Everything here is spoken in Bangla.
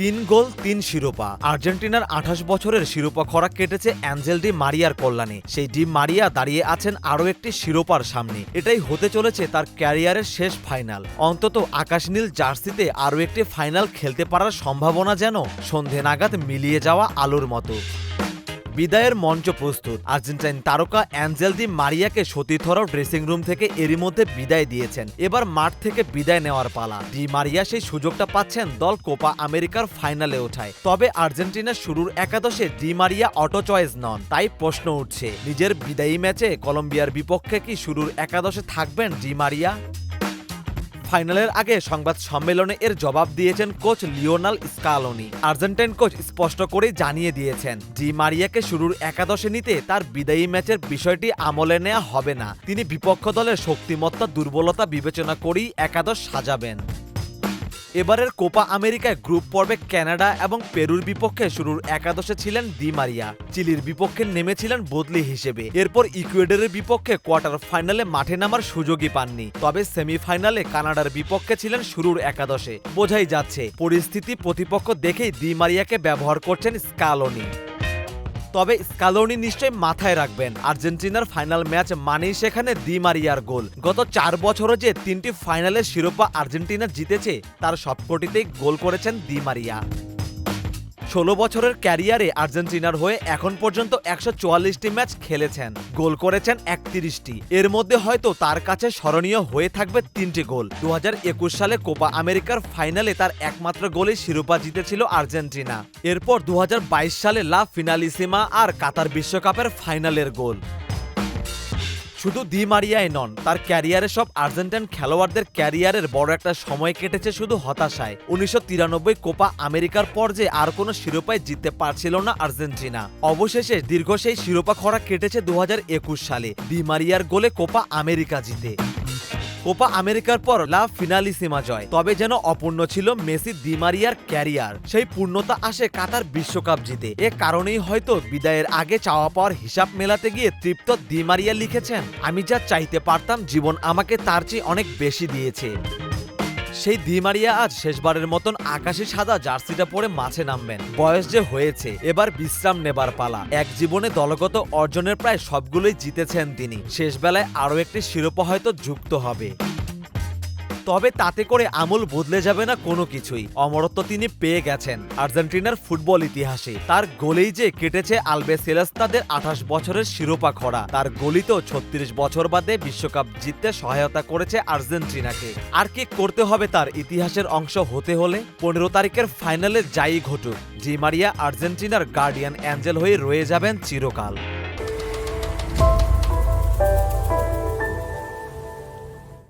তিন গোল, তিন শিরোপা। আর্জেন্টিনার আঠাশ বছরের শিরোপা খরা কেটেছে অ্যাঞ্জেল ডি মারিয়ার কল্যাণে। সেই ডি মারিয়া দাঁড়িয়ে আছেন আরও একটি শিরোপার সামনে। এটাই হতে চলেছে তার ক্যারিয়ারের শেষ ফাইনাল। অন্তত আকাশ নীল জার্সিতে আরও একটি ফাইনাল খেলতে পারার সম্ভাবনা যেন সন্ধে নাগাদ মিলিয়ে যাওয়া আলোর মতো। বিদায়ের মঞ্চ প্রস্তুত। আর্জেন্টাইন তারকা অ্যাঞ্জেল দি মারিয়াকে সতীর্থরাও ড্রেসিং রুম থেকে এরই মধ্যে বিদায় দিয়েছেন। এবার মাঠ থেকে বিদায় নেওয়ার পালা। ডি মারিয়া সেই সুযোগটা পাচ্ছেন দল কোপা আমেরিকার ফাইনালে ওঠায়। তবে আর্জেন্টিনার শুরুর একাদশে ডি মারিয়া অটো চয়েস নন, তাই প্রশ্ন উঠছে, নিজের বিদায়ী ম্যাচে কলম্বিয়ার বিপক্ষে কি শুরুর একাদশে থাকবেন ডি মারিয়া? ফাইনালের আগে সংবাদ সম্মেলনে এর জবাব দিয়েছেন coach Lionel Scaloni. Argentine coach স্পষ্ট করে জানিয়ে দিয়েছেন, ডি মারিয়াকে শুরুর একাদশে নিতে তার বিদায়ী ম্যাচের বিষয়টি আমলে নেওয়া হবে না। তিনি বিপক্ষ দলের শক্তিমত্তা, দুর্বলতা বিবেচনা করেই একাদশ সাজাবেন। এবারের কোপা আমেরিকায় গ্রুপ পর্বে ক্যানাডা এবং পেরুর বিপক্ষে শুরুর একাদশে ছিলেন দি মারিয়া। চিলির বিপক্ষে নেমেছিলেন বদলি হিসেবে। এরপর ইকুয়েডরের বিপক্ষে কোয়ার্টার ফাইনালে মাঠে নামার সুযোগই পাননি। তবে সেমিফাইনালে কানাডার বিপক্ষে ছিলেন শুরুর একাদশে। বোঝাই যাচ্ছে, পরিস্থিতি প্রতিপক্ষ দেখেই দি মারিয়াকে ব্যবহার করছেন স্কালোনি। তবে স্কালোনি নিশ্চয় মাথায় রাখবেন। আর্জেন্টিনার ফাইনাল ম্যাচ মানেই সেখানে দি মারিয়ার গোল। গত চার বছরে যে তিনটি ফাইনালের শিরোপা আর্জেন্টিনা জিতেছে, তার সবকটিতেই গোল করেছেন দি মারিয়া। ষোলো বছরের ক্যারিয়ারে আর্জেন্টিনার হয়ে এখন পর্যন্ত একশো চুয়াল্লিশটি ম্যাচ খেলেছেন। গোল করেছেন একত্রিশটি। এর মধ্যে হয়তো তার কাছে স্মরণীয় হয়ে থাকবে তিনটি গোল। দু হাজার একুশ সালে কোপা আমেরিকার ফাইনালে তার একমাত্র গোলে শিরোপা জিতেছিল আর্জেন্টিনা। এরপর দু হাজার বাইশ সালে লা ফিনালিসিমা আর কাতার বিশ্বকাপের ফাইনালের গোল। শুধু দি মারিয়াই নন, তার ক্যারিয়ারে সব আর্জেন্টাইন খেলোয়াড়দের ক্যারিয়ারের বড় একটা সময় কেটেছে শুধু হতাশায়। উনিশশো তিরানব্বই কোপা আমেরিকার পর যে আর কোনো শিরোপায় জিততে পারছিল না আর্জেন্টিনা। অবশেষে দীর্ঘ সেই শিরোপা খরা কেটেছে দু হাজার একুশ সালে, দি মারিয়ার গোলে কোপা আমেরিকা জিতে। কোপা আমেরিকার পর লা ফিনালিসিমা জয়। তবে যেন অপূর্ণ ছিল মেসি দিমারিয়ার ক্যারিয়ার। সেই পূর্ণতা আসে কাতার বিশ্বকাপ জিতে। এ কারণেই হয়তো বিদায়ের আগে চাওয়া পাওয়ার হিসাব মেলাতে গিয়ে তৃপ্ত দিমারিয়া লিখেছেন, আমি যা চাইতে পারতাম, জীবন আমাকে তার চেয়ে অনেক বেশি দিয়েছে। সেই দিমারিয়া আজ শেষবারের মতন আকাশে সাদা জার্সিটা পরে মাঠে নামবেন। বয়স যে হয়েছে, এবার বিশ্রাম নেবার পালা। এক জীবনে দলগত অর্জনের প্রায় সবগুলোই জিতেছেন তিনি। শেষ বেলায় আরও একটি শিরোপা হয়তো যুক্ত হবে। তবে তাতে করে আমল বদলে যাবে না কোনো কিছুই। অমরত্ব তিনি পেয়ে গেছেন আর্জেন্টিনার ফুটবল ইতিহাসে। তার গোলেই যে কেটেছে আলবে সেলেস্তাদের আঠাশ বছরের শিরোপা খরা। তার গলিতেও ছত্রিশ বছর বাদে বিশ্বকাপ জিততে সহায়তা করেছে আর্জেন্টিনাকে। আর কি করতে হবে তার ইতিহাসের অংশ হতে হলে? পনেরো তারিখের ফাইনালে যাই ঘটুক। জি মারিয়া আর্জেন্টিনার গার্ডিয়ান অ্যাঞ্জেল হয়ে রয়ে যাবেন চিরকাল।